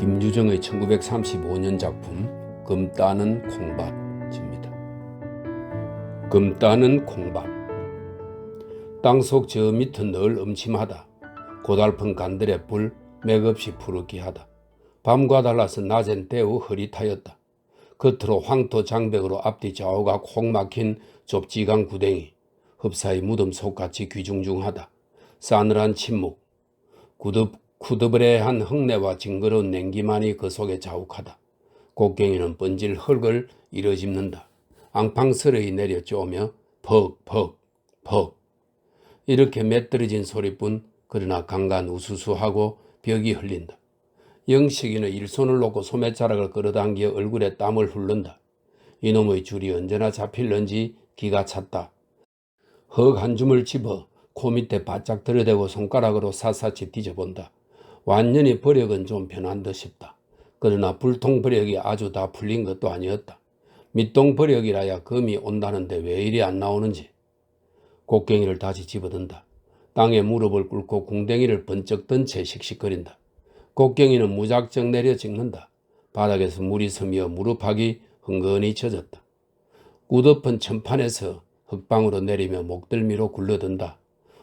김유정의 1935년 작품 금 따는 콩밭입니다. 금 따는 콩밭 땅속 저 밑은 늘 음침하다. 고달픈 간들의 불 맥없이 푸르기하다. 밤과 달라서 낮엔 때우 흐릿하였다. 겉으로 황토 장벽으로 앞뒤 좌우가 콕 막힌 좁지강 구덩이 흡사히 무덤 속같이 귀중중하다. 싸늘한 침묵 구듭, 구드브레한 흙내와 징그러운 냉기만이 그 속에 자욱하다. 곡괭이는 번질 흙을 이어집는다. 앙팡스러이 내려 쪼며 퍽, 퍽, 퍽. 이렇게 맷들어진 소리뿐 그러나 강간 우수수하고 벽이 흘린다. 영식이는 일손을 놓고 소매자락을 끌어당겨 얼굴에 땀을 흘른다. 이놈의 줄이 언제나 잡힐런지 기가 찼다. 흙 한 줌을 집어 코 밑에 바짝 들여대고 손가락으로 샅샅이 뒤져본다. 완전히 버력은 좀 변한 듯 싶다. 그러나 불통 버력이 아주 다 풀린 것도 아니었다. 밑동 버력이라야 금이 온다는데 왜 이리 안 나오는지. 곡괭이를 다시 집어든다. 땅에 무릎을 꿇고 궁뎅이를 번쩍 든 채 씩씩거린다. 곡괭이는 무작정 내려 찍는다. 바닥에서 물이 스며 무릎팍이 흥건히 젖었다. 꾸덮은 천판에서 흙방으로 내리며 목덜미로 굴러든다.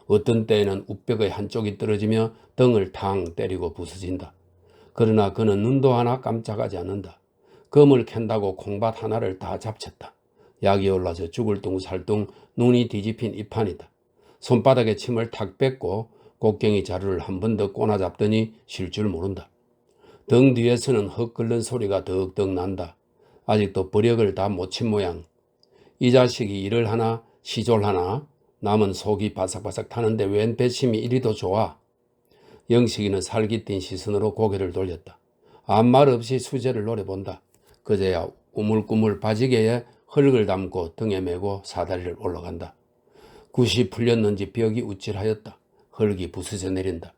어떤 때에는 우벽의 한쪽이 떨어지며 등을 탕 때리고 부서진다. 그러나 그는 눈도 하나 깜짝하지 않는다. 검을 캔다고 콩밭 하나를 다 잡쳤다. 약이 올라서 죽을 둥살둥 눈이 뒤집힌 이판이다. 손바닥에 침을 탁 뺏고 곡괭이 자루를 한 번 더 꼬나 잡더니 쉴 줄 모른다. 등 뒤에서는 흙 끓는 소리가 덕덕 난다. 아직도 버력을 다 못 친 모양. 이 자식이 일을 하나 시졸 하나 남은 속이 바삭바삭 타는데 웬 배심이 이리도 좋아. 영식이는 살깃 띤 시선으로 고개를 돌렸다. 아무 말 없이 수제를 노려본다. 그제야 우물꾸물 바지개에 흙을 담고 등에 메고 사다리를 올라간다. 굿이 풀렸는지 벽이 우쭐하였다. 흙이 부서져 내린다.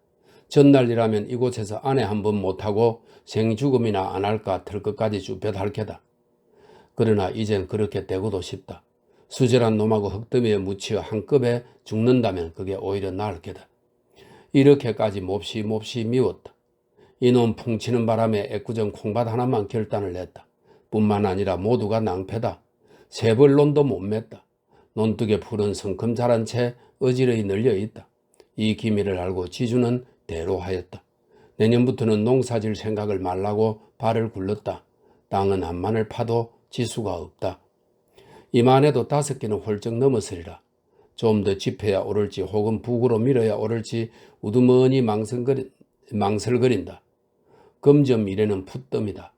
전날이라면 이곳에서 아내 한 번 못하고 생죽음이나 안 할까 털 것까지 쭈뼛할 게다. 그러나 이젠 그렇게 되고도 싶다. 수절한 놈하고 흙더미에 묻혀 한급에 죽는다면 그게 오히려 나을 게다. 이렇게까지 몹시 몹시 미웠다. 이놈 풍치는 바람에 애꿎은 콩밭 하나만 결단을 냈다. 뿐만 아니라 모두가 낭패다. 세벌론도 못 맸다. 논둑에 푸른 성큼 자란 채 어지러이 널려 있다. 이 기미를 알고 지주는 대로하였다. 내년부터는 농사질 생각을 말라고 발을 굴렀다. 땅은 한만을 파도 지수가 없다. 이만해도 다섯 개는 훌쩍 넘었으리라. 좀더 짚어야 오를지 혹은 북으로 밀어야 오를지 우두머니 망설거리, 망설거린다. 금점 미래는 풋덤이다.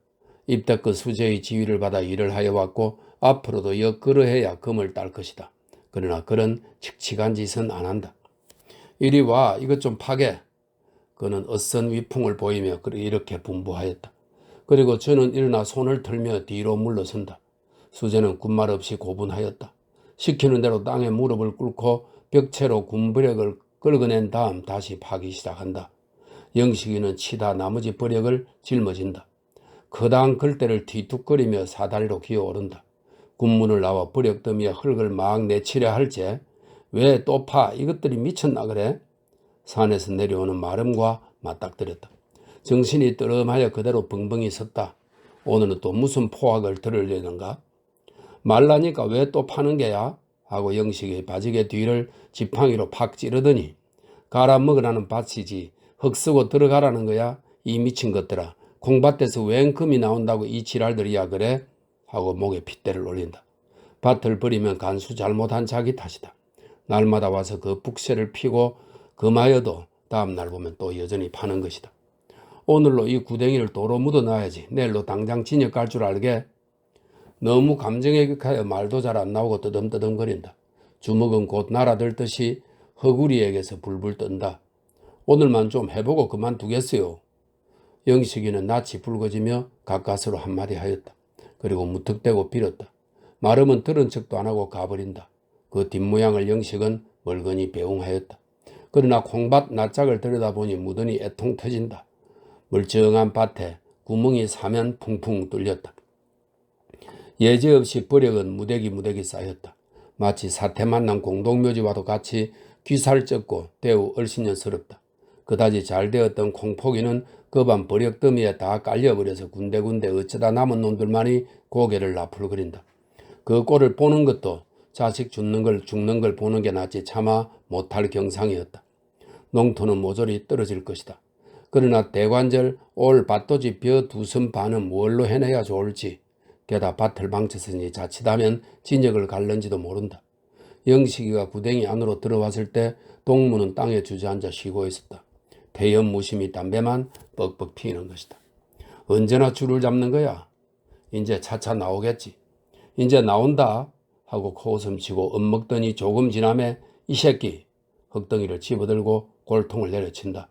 입덕그 수제의 지위를 받아 일을 하여 왔고 앞으로도 역그러해야 금을 딸 것이다. 그러나 그런 칙칙한 짓은 안 한다. 이리 와 이것 좀 파게. 그는 어선 위풍을 보이며 이렇게 분부하였다. 그리고 저는 일어나 손을 들며 뒤로 물러선다. 수제는 군말 없이 고분하였다. 시키는 대로 땅에 무릎을 꿇고 벽체로 군부력을 끌어낸 다음 다시 파기 시작한다. 영식이는 치다 나머지 버력을 짊어진다. 거당 글대를 뒤뚝거리며 사다리로 기어오른다. 군문을 나와 버력더미에 흙을 막 내치려 할제 왜 또 파 이것들이 미쳤나 그래? 산에서 내려오는 마름과 맞닥뜨렸다. 정신이 뜨름하여 그대로 벙벙이 섰다. 오늘은 또 무슨 포악을 들으려는가? 말라니까 왜 또 파는 게야? 하고 영식이 바지개 뒤를 지팡이로 팍 찌르더니 가라 먹으라는 밭이지 흙 쓰고 들어가라는 거야? 이 미친 것들아. 콩밭에서 웬 금이 나온다고 이 지랄들이야 그래? 하고 목에 핏대를 올린다. 밭을 버리면 간수 잘못한 자기 탓이다. 날마다 와서 그 북새를 피고 금하여도 다음 날 보면 또 여전히 파는 것이다. 오늘로 이 구덩이를 도로 묻어놔야지. 내일로 당장 진역 갈 줄 알게. 너무 감정에 격하여 말도 잘 안 나오고 뜨듬뜨듬거린다. 주먹은 곧 날아들 듯이 허구리에게서 불불 뜬다. 오늘만 좀 해보고 그만두겠어요. 영식이는 낯이 붉어지며 가까스로 한마디 하였다. 그리고 무턱대고 빌었다. 말음은 들은 척도 안 하고 가버린다. 그 뒷모양을 영식은 멀거니 배웅하였다. 그러나 콩밭 낯짝을 들여다보니 무더니 애통 터진다. 멀쩡한 밭에 구멍이 사면 풍풍 뚫렸다. 예제없이 버력은 무대기 무대기 쌓였다. 마치 사태 만 난 공동묘지와도 같이 귀살쩍고 대우 얼씬년스럽다. 그다지 잘 되었던 콩포기는 그밤 버력더미에 다 깔려버려서 군데군데 어쩌다 남은 놈들만이 고개를 나풀거린다. 그 꼴을 보는 것도 자식 죽는 걸 죽는 걸 보는 게 낫지 차마 못할 경상이었다. 농토는 모조리 떨어질 것이다. 그러나 대관절 올 밭도지 벼두선 반은 뭘로 해내야 좋을지 게다 밭을 망쳤으니 자칫하면 진역을 갈는지도 모른다. 영식이가 구덩이 안으로 들어왔을 때 동무는 땅에 주저앉아 쉬고 있었다. 태연 무심히 담배만 뻑뻑 피우는 것이다. 언제나 줄을 잡는 거야. 이제 차차 나오겠지. 이제 나온다 하고 코웃음 치고 엿먹더니 조금 지남에 이 새끼 흙덩이를 집어들고 골통을 내려친다.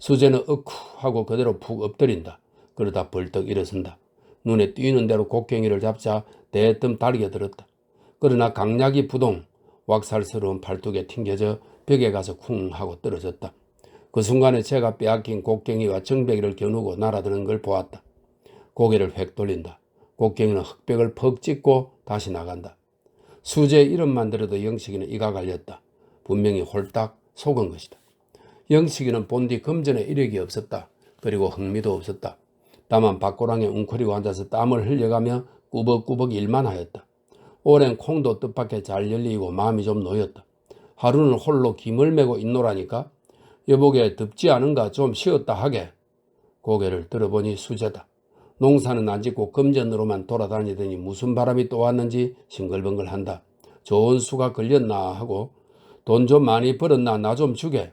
수재는 어쿠 하고 그대로 푹 엎드린다. 그러다 벌떡 일어선다. 눈에 띄는 대로 곡괭이를 잡자 대뜸 달겨 들었다. 그러나 강약이 부동 왁살스러운 팔뚝에 튕겨져 벽에 가서 쿵 하고 떨어졌다. 그 순간에 제가 빼앗긴 곡괭이와 정배기를 겨누고 날아드는 걸 보았다. 고개를 획 돌린다. 곡괭이는 흙벽을 퍽 찍고 다시 나간다. 수제 이름만 들어도 영식이는 이가 갈렸다. 분명히 홀딱 속은 것이다. 영식이는 본디 금전에 이력이 없었다. 그리고 흥미도 없었다. 다만 밭고랑에 웅크리고 앉아서 땀을 흘려가며 꾸벅꾸벅 일만 하였다. 오랜 콩도 뜻밖에 잘 열리고 마음이 좀 놓였다. 하루는 홀로 김을 메고 있노라니까 여보게 덥지 않은가 좀 쉬었다 하게 고개를 들어보니 수제다. 농사는 안 짓고 금전으로만 돌아다니더니 무슨 바람이 또 왔는지 싱글벙글한다. 좋은 수가 걸렸나 하고 돈 좀 많이 벌었나 나 좀 주게.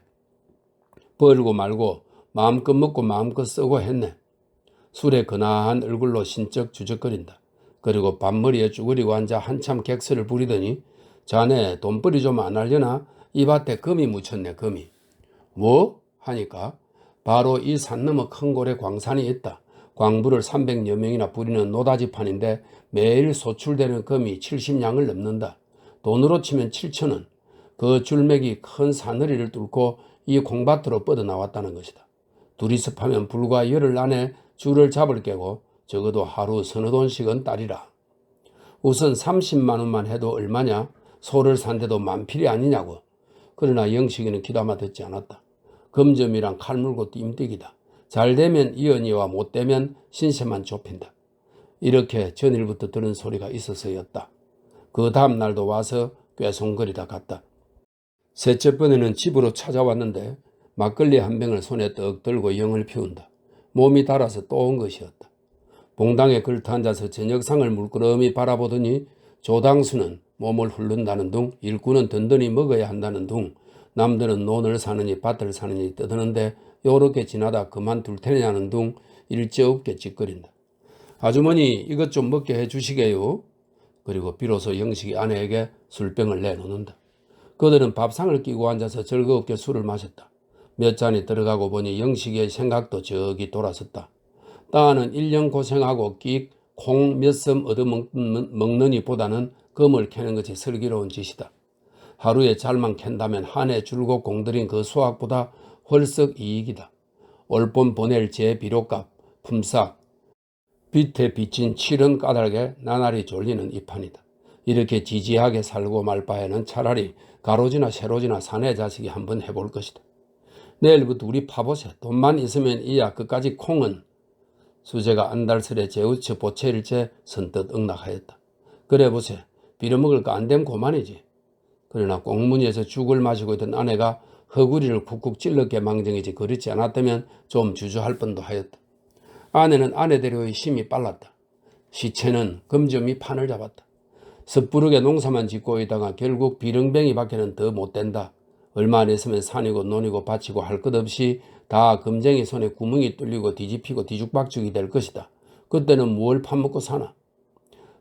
벌고 말고 마음껏 먹고 마음껏 쓰고 했네. 술에 근하한 얼굴로 신쩍 주적거린다. 그리고 밥머리에 쭈그리고 앉아 한참 객설을 부리더니 자네 돈벌이 좀 안 하려나? 이 밭에 금이 묻혔네 금이. 뭐? 하니까 바로 이 산 너머 큰 골에 광산이 있다. 광부를 300여 명이나 부리는 노다지판인데 매일 소출되는 금이 70냥을 넘는다. 돈으로 치면 7천원. 그 줄맥이 큰 사늘이를 뚫고 이 공밭으로 뻗어나왔다는 것이다. 둘이서 파면 불과 열흘 안에 줄을 잡을 깨고 적어도 하루 서너 돈씩은 따리라. 우선 30만 원만 해도 얼마냐? 소를 산데도 만필이 아니냐고. 그러나 영식이는 귀담아 듣지 않았다. 금점이랑 칼 물고 띠임뛰기다. 잘 되면 이언이와 못 되면 신세만 좁힌다. 이렇게 전일부터 들은 소리가 있어서였다. 그 다음 날도 와서 꾀송거리다 갔다. 셋째 번에는 집으로 찾아왔는데 막걸리 한 병을 손에 떡 들고 영을 피운다. 몸이 달아서 또 온 것이었다. 봉당에 걸터 앉아서 저녁상을 물끄러미 바라보더니 조당수는 몸을 훑는다는 둥, 일꾼은 든든히 먹어야 한다는 둥, 남들은 논을 사느니 밭을 사느니 떠드는데 요렇게 지나다 그만둘 테냐는 둥 일제없게 짓거린다. 아주머니 이것 좀 먹게 해 주시게요. 그리고 비로소 영식이 아내에게 술병을 내놓는다. 그들은 밥상을 끼고 앉아서 즐겁게 술을 마셨다. 몇 잔이 들어가고 보니 영식의 생각도 저기 돌아섰다. 따는 1년 고생하고 끽 콩 몇 섬 얻어먹느니 보다는 금을 캐는 것이 슬기로운 짓이다. 하루에 잘만 캔다면 한 해 줄곧 공들인 그 수확보다 헐썩 이익이다. 올봄 보낼 제 비료값, 품삯, 빛에 비친 칠은 까닭에 나날이 졸리는 이 판이다. 이렇게 지지하게 살고 말 바에는 차라리 가로지나 세로지나 사내 자식이 한번 해볼 것이다. 내일부터 우리 파보세. 돈만 있으면 이야 끝까지 콩은 수제가 안달스레 제우치 보채일째 선뜻 응낙하였다. 그래 보세. 빌어먹을 거안 되면 고만이지. 그러나 꽁무니에서 죽을 마시고 있던 아내가 허구리를 쿡쿡 찔렀게 망정이지 그렇지 않았다면 좀 주저할 뻔도 하였다. 아내는 아내대로의 힘이 빨랐다. 시체는 금점이 판을 잡았다. 섣부르게 농사만 짓고 있다가 결국 비릉뱅이 밖에는 더 못된다. 얼마 안 있으면 산이고 논이고 밭이고 할 것 없이 다 금쟁이 손에 구멍이 뚫리고 뒤집히고 뒤죽박죽이 될 것이다. 그때는 뭘 파먹고 사나?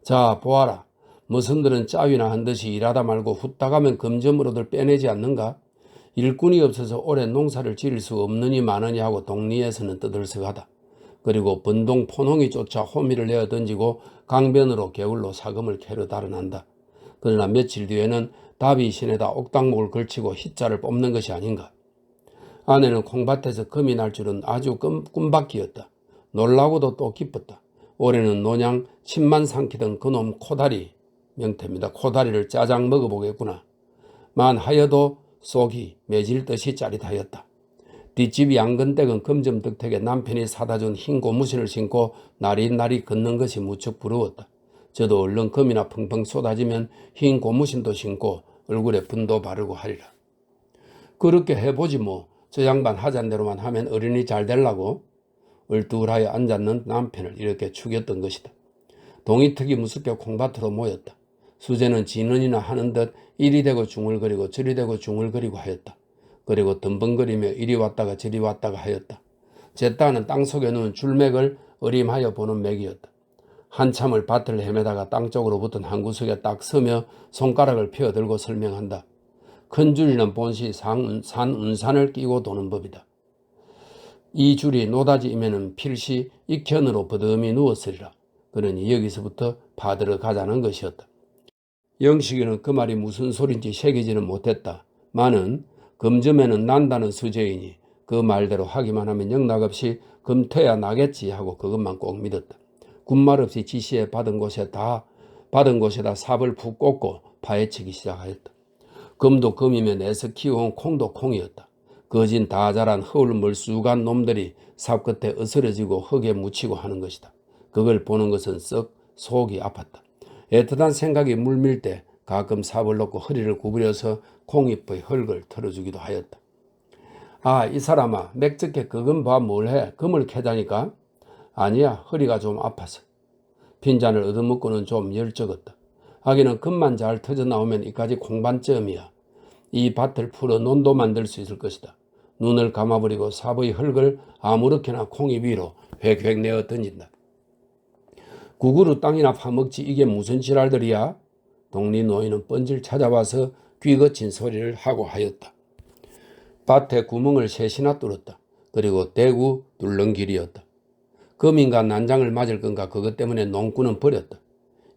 자, 보아라. 무슨들은 짜위나 한 듯이 일하다 말고 후딱 하면 금점으로들 빼내지 않는가? 일꾼이 없어서 올해 농사를 지을 수 없느니 마느니 하고 동리에서는 떠들썩하다. 그리고 번동 포농이 쫓아 호미를 내어 던지고 강변으로 게을로 사금을 캐러 달아난다. 그러나 며칠 뒤에는 답이 신에다 옥당목을 걸치고 hit자를 뽑는 것이 아닌가. 아내는 콩밭에서 금이 날 줄은 아주 꿈밖이었다. 놀라고도 또 기뻤다. 올해는 논양 10만 삼키던 그놈 코다리, 명태입니다. 코다리를 짜장 먹어보겠구나. 만 하여도 속이 매질 듯이 짜릿하였다. 뒷집 양근댁은 금점덕택에 남편이 사다 준 흰 고무신을 신고 나리나리 걷는 것이 무척 부러웠다. 저도 얼른 금이나 펑펑 쏟아지면 흰 고무신도 신고 얼굴에 분도 바르고 하리라. 그렇게 해보지 뭐. 저 양반 하잔 대로만 하면 어른이 잘 될라고 얼뚜하여 앉았는 남편을 이렇게 죽였던 것이다. 동이특이 무섭게 콩밭으로 모였다. 수재는 진언이나 하는 듯 이리 대고 중얼거리고 저리 대고 중얼거리고 하였다. 그리고 덤벙거리며 이리 왔다가 저리 왔다가 하였다. 제 딸은 땅속에 누운 줄맥을 어림하여 보는 맥이었다. 한참을 밭을 헤매다가 땅 쪽으로 붙은 한 구석에 딱 서며 손가락을 펴들고 설명한다. 큰 줄이는 본시 산, 산 운산을 끼고 도는 법이다. 이 줄이 노다지이면은 필시 익현으로 버듬이 누웠으리라. 그러니 여기서부터 받으러 가자는 것이었다. 영식이는 그 말이 무슨 소린지 새기지는 못했다. 많은 금점에는 난다는 수제이니 그 말대로 하기만 하면 영락없이 금태야 나겠지 하고 그것만 꼭 믿었다. 군말 없이 지시에 받은 곳에 다 받은 곳에다 삽을 푹 꽂고 파헤치기 시작하였다. 금도 금이면 애서 키워온 콩도 콩이었다. 거진 다 자란 허울물쑥한 놈들이 삽 끝에 으스러지고 흙에 묻히고 하는 것이다. 그걸 보는 것은 썩 속이 아팠다. 애틋한 생각이 물밀 때 가끔 삽을 놓고 허리를 구부려서 콩잎의 흙을 털어주기도 하였다. 아, 이 사람아, 맥적게 그건 봐 뭘 해? 금을 캐자니까? 아니야, 허리가 좀 아파서. 빈잔을 얻어먹고는 좀 열적었다. 하기는 금만 잘 터져 나오면 이까지 콩반점이야. 이 밭을 풀어 논도 만들 수 있을 것이다. 눈을 감아버리고 삽의 흙을 아무렇게나 콩이 위로 획획 내어 던진다. 구구로 땅이나 파먹지 이게 무슨 지랄들이야? 동리 노인은 뻔질 찾아와서 귀 거친 소리를 하고 하였다. 밭에 구멍을 셋이나 뚫었다. 그리고 대구 뚫렁길이었다. 금인가 난장을 맞을 건가 그것 때문에 농구는 버렸다.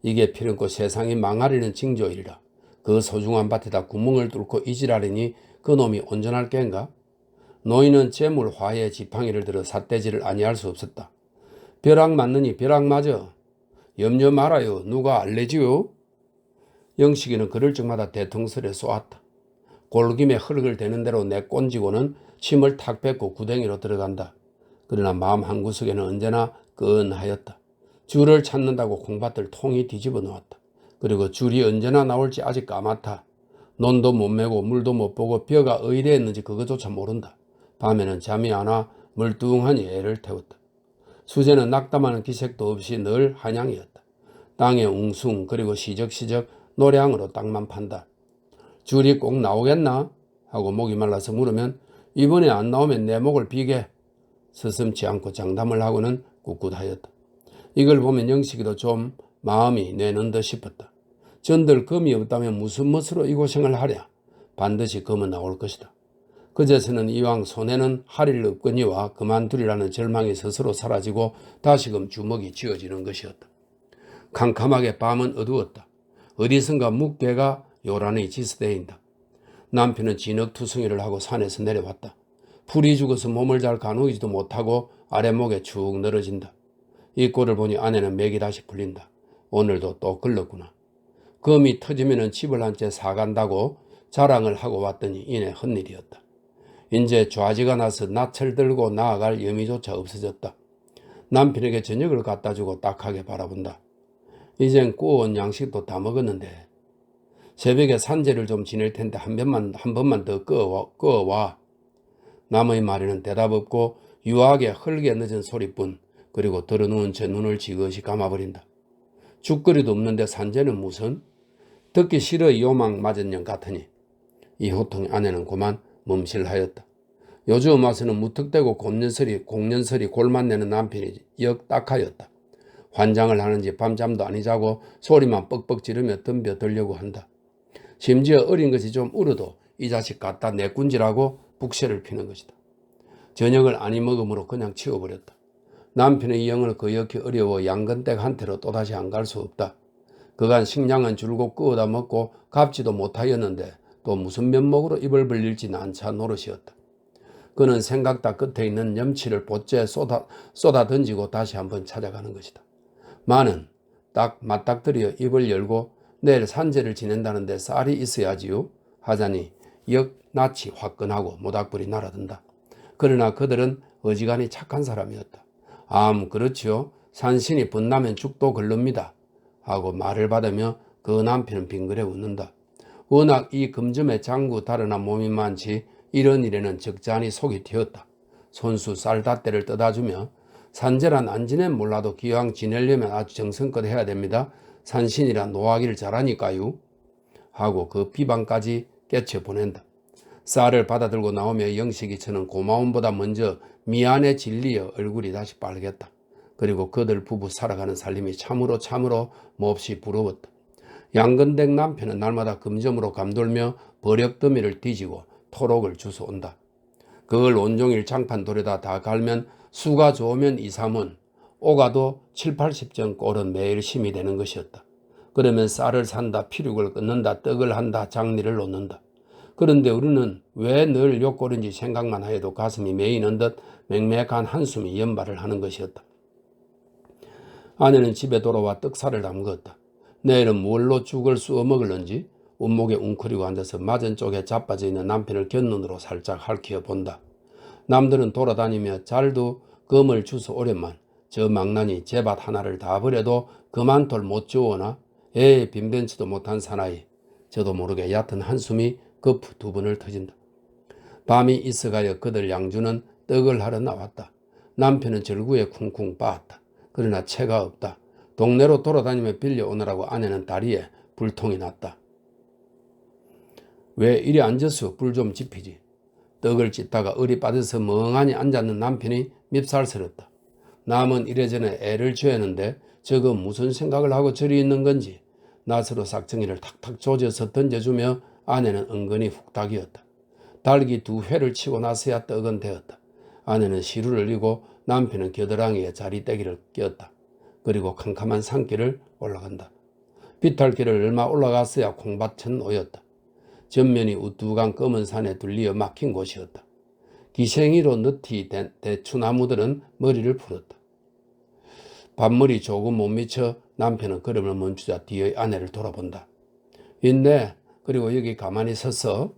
이게 필연코 세상이 망하려는 징조이리라. 그 소중한 밭에다 구멍을 뚫고 이지라리니 그놈이 온전할 겐가? 노인은 재물 화해 지팡이를 들어 삿대질을 아니할 수 없었다. 벼락 맞느니 벼락 맞어. 염려 말아요. 누가 알레지요? 영식이는 그럴 적마다 대통설에 쏘았다. 골김에 흙을 대는 대로 내꼰지고는 침을 탁 뱉고 구덩이로 들어간다. 그러나 마음 한구석에는 언제나 끈하였다. 줄을 찾는다고 콩밭을 통이 뒤집어 놓았다. 그리고 줄이 언제나 나올지 아직 까맣다. 논도 못 메고 물도 못 보고 벼가 어디에 있는지 그거조차 모른다. 밤에는 잠이 안 와 멀뚱하니 애를 태웠다. 수재는 낙담하는 기색도 없이 늘 한양이었다. 땅에 웅숭 그리고 시적시적 노량으로 땅만 판다. 줄이 꼭 나오겠나? 하고 목이 말라서 물으면 이번에 안 나오면 내 목을 비게 서슴지 않고 장담을 하고는 꿋꿋하였다. 이걸 보면 영식이도 좀 마음이 내는 듯 싶었다. 전들 금이 없다면 무슨 멋으로 이 고생을 하랴. 반드시 금은 나올 것이다. 그제서는 이왕 손에는 할일 없거니와 그만두리라는 절망이 스스로 사라지고 다시금 주먹이 쥐어지는 것이었다. 캄캄하게 밤은 어두웠다. 어디선가 묵개가 요란히 지스대인다. 남편은 진흙투성이를 하고 산에서 내려왔다. 풀이 죽어서 몸을 잘 가누기지도 못하고 아랫목에 축 늘어진다. 이 꼴을 보니 아내는 맥이 다시 풀린다. 오늘도 또 글렀구나. 금이 터지면 집을 한 채 사간다고 자랑을 하고 왔더니 이내 헛일이었다. 이제 좌지가 나서 낯을 들고 나아갈 여미조차 없어졌다. 남편에게 저녁을 갖다 주고 딱하게 바라본다. 이젠 구워온 양식도 다 먹었는데 새벽에 산재를 좀 지낼 텐데 한 번만 한 번만 더 끄어와, 끄어와. 남의 말에는 대답 없고 유하게 헐게 늦은 소리뿐 그리고 들어누운 채 눈을 지그시 감아버린다. 죽거리도 없는데 산재는 무슨? 듣기 싫어 요망 맞은 년 같으니 이 호통에 아내는 그만 멈실하였다. 요즘 와서는 무턱대고 곰년설이 공년설이 골만 내는 남편이 역딱하였다. 환장을 하는지 밤잠도 아니 자고 소리만 뻑뻑 지르며 덤벼 들려고 한다. 심지어 어린 것이 좀 울어도 이 자식 갖다 내꾼지라고 북새를 피는 것이다. 저녁을 아니 먹음으로 그냥 치워버렸다. 남편의 영을 거역히 어려워 양건댁 한테로 또다시 안 갈 수 없다. 그간 식량은 줄곧 끄어다 먹고 갚지도 못하였는데 또 무슨 면목으로 입을 벌릴지 난차 노릇이었다. 그는 생각다 끝에 있는 염치를 보째 쏟아, 쏟아 던지고 다시 한번 찾아가는 것이다. 마는 딱 맞닥뜨려 입을 열고 내일 산재를 지낸다는데 쌀이 있어야지요. 하자니 역 낯이 화끈하고 모닥불이 날아든다. 그러나 그들은 어지간히 착한 사람이었다. 암, 그렇지요. 산신이 분나면 죽도 걸릅니다. 하고 말을 받으며 그 남편은 빙그레 웃는다. 워낙 이 금점의 장구 달아나 몸이 많지 이런 일에는 적잖이 속이 튀었다. 손수 쌀닷대를 떠다주며 산재란 안 지낸 몰라도 기왕 지내려면 아주 정성껏 해야 됩니다. 산신이라 노하기를 잘하니까요. 하고 그 비방까지 깨쳐 보낸다. 쌀을 받아들고 나오며 영식이 저는 고마움보다 먼저 미안해 진리여 얼굴이 다시 빨겠다. 그리고 그들 부부 살아가는 살림이 참으로 참으로 몹시 부러웠다. 양건댁 남편은 날마다 금점으로 감돌며 버력더미를 뒤지고 토록을 주워온다. 그걸 온종일 장판 돌에다 다 갈면 수가 좋으면 2, 3원, 오가도 7, 80전 꼴은 매일 심이 되는 것이었다. 그러면 쌀을 산다, 피륙을 끊는다, 떡을 한다, 장리를 놓는다. 그런데 우리는 왜 늘 욕골인지 생각만 하여도 가슴이 메이는 듯 맹맥한 한숨이 연발을 하는 것이었다. 아내는 집에 돌아와 떡살을 담궜다. 내일은 뭘로 죽을 쑤어 먹을런지 운목에 웅크리고 앉아서 맞은 쪽에 자빠져 있는 남편을 곁눈으로 살짝 할퀴어 본다. 남들은 돌아다니며 잘도 검을 주서 오랜만 저 망나니 제밭 하나를 다 버려도 그만돌 못 주워나 애 빈변치도 못한 사나이 저도 모르게 얕은 한숨이 급두 번을 터진다. 밤이 있어가여 그들 양주는 떡을 하러 나왔다. 남편은 절구에 쿵쿵 빠았다. 그러나 채가 없다. 동네로 돌아다니며 빌려오느라고 아내는 다리에 불통이 났다. 왜 이리 앉아서 불 좀 지피지? 떡을 찢다가 을이 빠져서 멍하니 앉았는 남편이 밉살스럽다. 남은 이래저래 애를 줘야하는데 저거 무슨 생각을 하고 저리 있는 건지 낫으로 싹정이를 탁탁 조져서 던져주며 아내는 은근히 훅닥이었다. 달기 두 회를 치고 나서야 떡은 되었다. 아내는 시루를 이고 남편은 겨드랑이에 자리떼기를 꼈다. 그리고 캄캄한 산길을 올라간다. 비탈길을 얼마 올라갔어야 콩밭은 오였다. 전면이 우뚝한 검은 산에 둘리어 막힌 곳이었다. 기생이로 늪이 된 대추나무들은 머리를 풀었다. 밥물이 조금 못 미쳐 남편은 걸음을 멈추자 뒤의 아내를 돌아본다. 있네. 그리고 여기 가만히 서서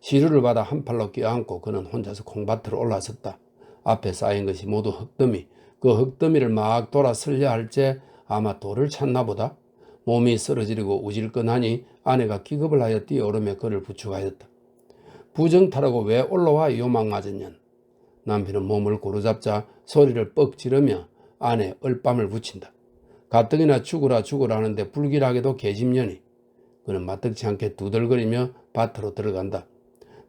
시루를 받아 한 팔로 껴안고 그는 혼자서 콩밭으로 올라섰다. 앞에 쌓인 것이 모두 흙더미. 그 흙더미를 막 돌아 설려 할 때 아마 돌을 찾나 보다. 몸이 쓰러지고 우질끈하니 아내가 기겁을 하여 뛰어오르며 그를 부축하였다. 부정타라고 왜 올라와 요망 맞았년. 남편은 몸을 고루잡자 소리를 뻑 지르며 아내 얼밤을 붙인다. 가뜩이나 죽으라 죽으라 하는데 불길하게도 계집년이 그는 마뜩치 않게 두들거리며 밭으로 들어간다.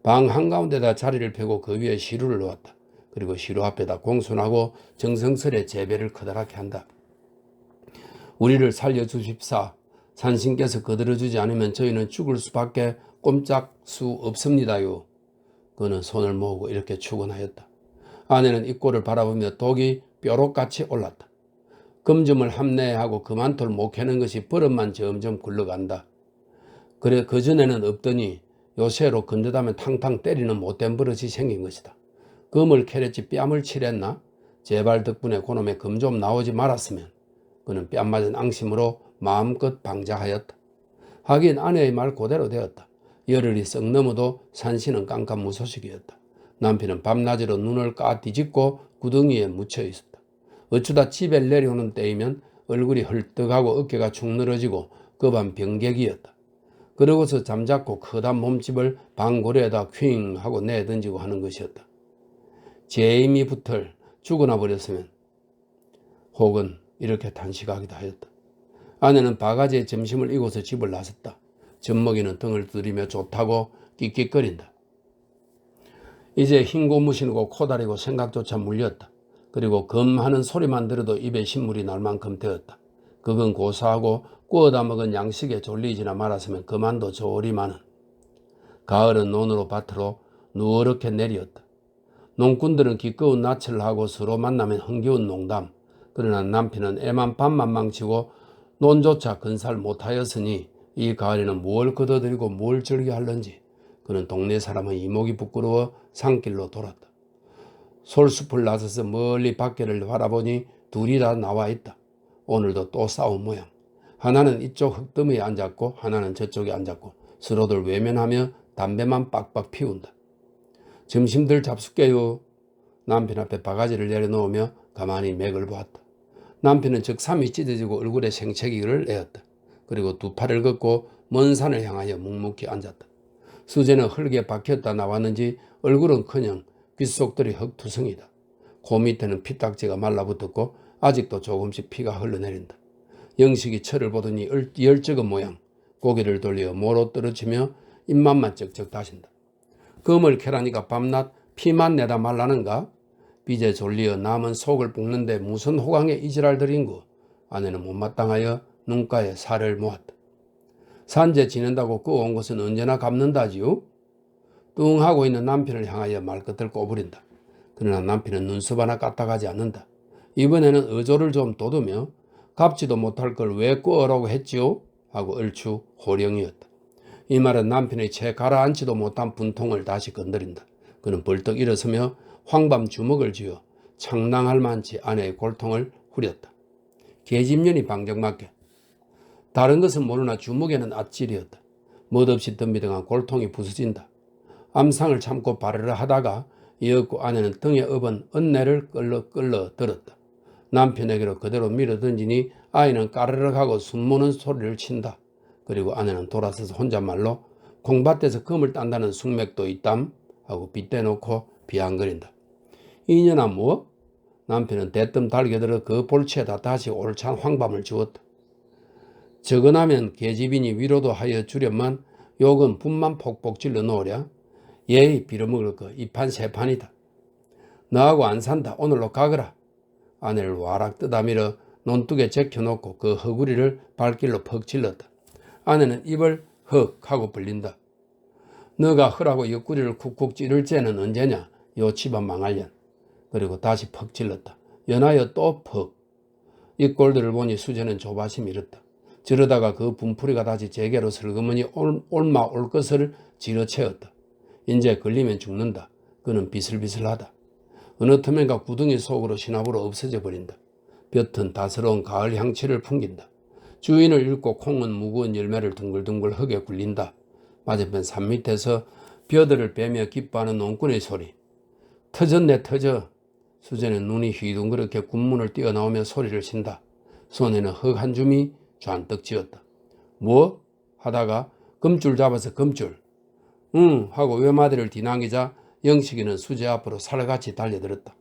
방 한가운데다 자리를 펴고 그 위에 시루를 놓았다. 그리고 시루 앞에다 공손하고 정성스레 재배를 커다랗게 한다. 우리를 살려주십사. 산신께서 거들어주지 않으면 저희는 죽을 수밖에 꼼짝 수 없습니다요. 그는 손을 모으고 이렇게 축원하였다. 아내는 입꼬를 바라보며 독이 뾰록같이 올랐다. 금점을 함내하고 그만돌 못 캐는 것이 버릇만 점점 굴러간다. 그래 그전에는 없더니 요새로 건드다면 탕탕 때리는 못된 버릇이 생긴 것이다. 금을 캐랬지 뺨을 칠했나? 제발 덕분에 그놈의 금 좀 나오지 말았으면 그는 뺨 맞은 앙심으로 마음껏 방자하였다. 하긴 아내의 말 그대로 되었다. 열흘이 썩 넘어도 산신은 깜깜 무소식이었다. 남편은 밤낮으로 눈을 까 뒤집고 구덩이에 묻혀 있었다. 어쩌다 집에 내려오는 때이면 얼굴이 헐떡하고 어깨가 축 늘어지고 그밤 병객이었다. 그러고서 잠자코 크단 몸집을 방고리에다 퀭 하고 내던지고 하는 것이었다. 제임이 붙을 죽어나 버렸으면 혹은 이렇게 단식하기도 하였다. 아내는 바가지에 점심을 이고서 집을 나섰다. 젖먹이는 등을 들이며 좋다고 끽끽거린다. 이제 흰 고무신이고 코다리고 생각조차 물렸다. 그리고 금하는 소리만 들어도 입에 신물이 날 만큼 되었다. 그건 고사하고 구워다 먹은 양식에 졸리지나 말았으면 그만도 좋으리마는. 가을은 논으로 밭으로 누렇게 내리었다. 농꾼들은 기꺼운 낯을 하고 서로 만나면 흥겨운 농담. 그러나 남편은 애만 밥만 망치고 논조차 근살 못하였으니 이 가을에는 뭘 걷어들이고 뭘 즐겨할런지 그는 동네 사람은 이목이 부끄러워 산길로 돌았다. 솔숲을 나서서 멀리 밖에를 바라보니 둘이 다 나와 있다. 오늘도 또 싸운 모양. 하나는 이쪽 흙더미에 앉았고 하나는 저쪽에 앉았고 서로들 외면하며 담배만 빡빡 피운다. 점심들 잡숫게요. 남편 앞에 바가지를 내려놓으며 가만히 맥을 보았다. 남편은 적삼이 찢어지고 얼굴에 생채기를 내었다. 그리고 두 팔을 걷고 먼 산을 향하여 묵묵히 앉았다. 수제는 흙에 박혔다 나왔는지 얼굴은 커녕 귓속들이 흙투성이다. 코 밑에는 피딱지가 말라붙었고 아직도 조금씩 피가 흘러내린다. 영식이 철을 보더니 열- 열적은 모양 고개를 돌려 모로 떨어지며 입맛만 쩍쩍 다신다. 검을 캐라니까 밤낮 피만 내다 말라는가? 빚에 졸리어 남은 속을 볶는데 무슨 호강에 이지랄 들인고 아내는 못마땅하여 눈가에 살을 모았다. 산재 지낸다고 그온 것은 언제나 갚는다지요? 뚱하고 있는 남편을 향하여 말끝을 꼬부린다. 그러나 남편은 눈썹 하나 까딱하지 않는다. 이번에는 의조를 좀 돋으며 갚지도 못할 걸왜 꿔라고 했지요? 하고 얼추 호령이었다. 이 말은 남편의 채 가라앉지도 못한 분통을 다시 건드린다. 그는 벌떡 일어서며 황밤 주먹을 쥐어 창랑할 만치 아내의 골통을 후렸다. 계집년이 방정맞게 다른 것은 모르나 주먹에는 아찔이었다. 멋없이 덤비등한 골통이 부서진다. 암상을 참고 발을 하다가 이윽고 아내는 등에 업은 은내를 끌러 끌러 들었다. 남편에게로 그대로 밀어던지니 아이는 까르륵 하고 숨모는 소리를 친다. 그리고 아내는 돌아서서 혼잣말로 공밭에서 금을 딴다는 숙맥도 있담 하고 빗대놓고 비앙거린다. 이년아 뭐? 남편은 대뜸 달겨들어 그 볼치에다 다시 올찬 황밤을 주었다. 적어나면 계집이니 위로도 하여 주련만 욕은 분만 폭폭 질러 놓으랴. 예의 빌어먹을 거 이 판 세 판이다. 너하고 안 산다. 오늘로 가거라. 아내를 와락 뜯어밀어 논둑에 제켜놓고 그 허구리를 발길로 퍽 질렀다. 아내는 입을 헉 하고 벌린다. 너가 허라고 옆구리를 쿡쿡 찌를 째는 언제냐? 요 집안 망할년. 그리고 다시 퍽 질렀다. 연하여 또 퍽. 이 꼴들을 보니 수제는 조바심 잃었다. 저러다가 그 분풀이가 다시 제게로 슬그머니 올, 올마 올 것을 지러채었다. 이제 걸리면 죽는다. 그는 비슬비슬하다. 어느 틈엔가 구덩이 속으로 신압으로 없어져 버린다. 볕은 다스러운 가을 향취를 풍긴다. 주인을 잃고 콩은 무거운 열매를 둥글둥글 흙에 굴린다. 맞은편 산 밑에서 벼들을 베며 기뻐하는 농꾼의 소리. 터졌네 터져. 수제는 눈이 휘둥그렇게 군문을 뛰어나오며 소리를 친다. 손에는 흙 한 줌이 잔뜩 쥐었다. 뭐? 하다가 금줄 잡아서 금줄. 응 하고 외마디를 뒤당기자 영식이는 수제 앞으로 살같이 달려들었다.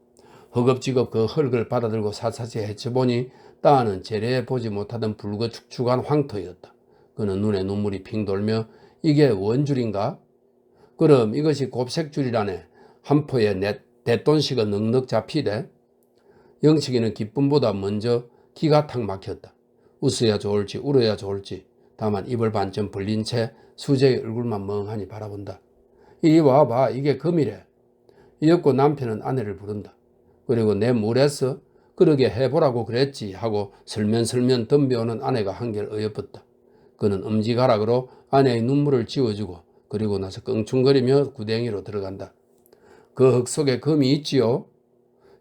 허겁지겁 그 흙을 받아들고 사사시 헤쳐보니 따는 재래에 보지 못하던 붉어 축축한 황토였다. 그는 눈에 눈물이 핑 돌며 이게 원줄인가? 그럼 이것이 곱색줄이라네. 한 포에 내 대돈씩은 넉넉 잡히대. 영식이는 기쁨보다 먼저 기가 탁 막혔다. 웃어야 좋을지 울어야 좋을지 다만 입을 반쯤 벌린 채 수제의 얼굴만 멍하니 바라본다. 이리 와봐 이게 금이래. 이윽고 남편은 아내를 부른다. 그리고 내 물에서 그러게 해보라고 그랬지 하고 설면설면 덤벼오는 아내가 한결 어여뻤다. 그는 엄지가락으로 아내의 눈물을 지워주고 그리고 나서 끙충거리며 구덩이로 들어간다. 그 흙 속에 금이 있지요?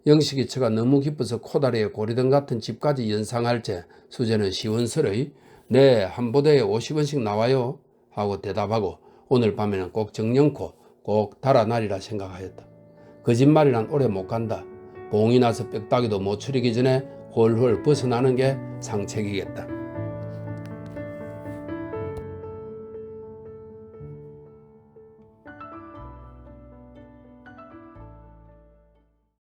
영식이 처가 너무 기뻐서 코다리에 고리등 같은 집까지 연상할 때 수제는 시원스러이 네, 한 보대에 50원씩 나와요 하고 대답하고 오늘 밤에는 꼭 정령코 꼭 달아나리라 생각하였다. 거짓말이란 오래 못 간다. 봉이 나서 빽따기도 못 추리기 전에 홀홀 벗어나는 게 상책이겠다.